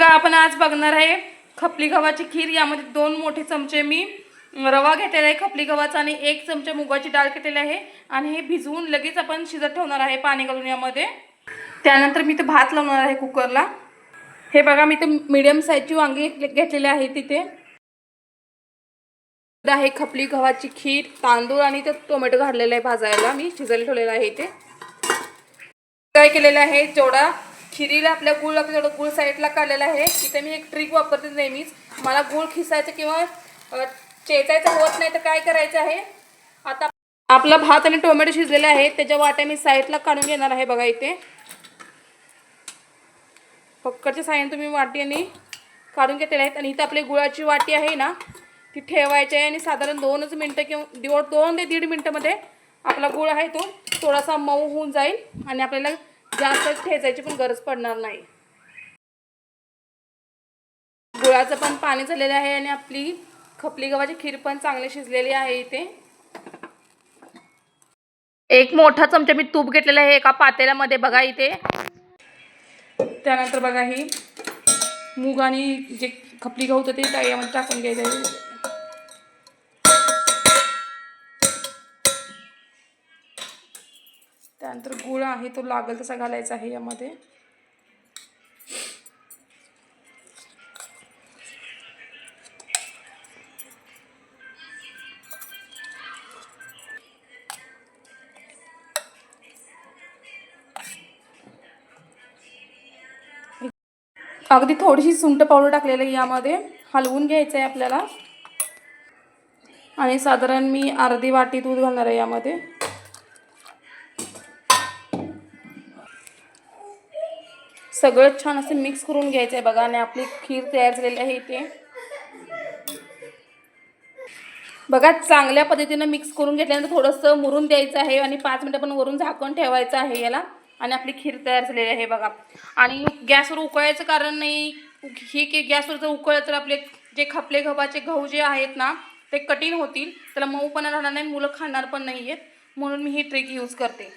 बघा आपण आज बघणार आहे खपली गव्हाची खीर. यामध्ये दोन मोठे चमचे मी रवा घेतलेला आहे खपली गव्हाचा आणि एक चमचा मुगाची डाळ घेतलेली आहे. आणि हे भिजवून लगेच आपण शिजत ठेवणार आहे पाणी घालून यामध्ये. त्यानंतर मी ते भात लावणार आहे कुकरला. हे बघा मी ते मीडियम साईजची वांगी घेतलेले घेतलेली आहे तिथे. आहे खपली गव्हाची खीर तांदूळ आणि ते टोमॅटो घातलेलं आहे भाजायला. मी शिजायला ठेवलेलं आहे इथे. काय केलेलं आहे जेवढा खिरीला आपल्या गुळ लागतो तेवढं गुळ साईडला काढलेला आहे. इथे मी एक ट्रिक वापरते नेहमीच. मला गुळ खिसायचं किंवा चेचायचं होत नाही तर काय करायचं आहे? आता आपला भात आणि टोमॅटो शिजलेले आहे त्याच्या वाट्या मी साईडला काढून घेणार आहे बघा इथे. पक्कडच्या साह्याने तुम्ही वाटी आणि काढून घेतलेल्या आहेत. आणि इथं आपली गुळाची वाटी आहे ना ती ठेवायची आहे आणि साधारण दोनच मिनटं किंवा दिव दोन ते दीड मिनटामध्ये आपला गुळ आहे तो थोडासा मऊ होऊन जाईल आणि आपल्याला जास्त ठेचायची पण गरज पडणार नाही. गुळाचं पण पाणी झालेलं आहे आणि आपली खपली गव्हाची खीर पण चांगली शिजलेली आहे इथे. एक मोठा चमचा मी तूप घेतलेला आहे एका पातेल्यामध्ये बघा इथे. त्यानंतर बघा ही मूग आणि जे खपली गहू होतं ते यामध्ये टाकून घ्यायचं आहे. त्यानंतर गुळ आहे तो लागेल तसा घालायचा आहे यामध्ये. अगदी थोडीशी सुंट पावडर टाकलेलं आहे यामध्ये. हलवून घ्यायचं आहे आपल्याला. आणि साधारण मी अर्धी वाटी दूध घालणार आहे यामध्ये. सगळं छान असं मिक्स करून घ्यायचं आहे बघा आणि आपली खीर तयार झालेली आहे इथे. बघा चांगल्या पद्धतीनं मिक्स करून घेतल्यानंतर थोडंसं मुरून द्यायचं आहे आणि पाच मिनटं पण वरून झाकण ठेवायचं आहे याला. आणि आपली खीर तयार झालेली आहे बघा. आणि गॅसवर उकळायचं कारण नाही ही की गॅसवर जर उकळलं तर आपले जे खपले गव्हाचे गहू जे आहेत ना ते कठीण होतील. त्याला मऊ पण राहणार नाही मुलं खाणार पण नाही आहेत म्हणून मी ही ट्रिक यूज करते.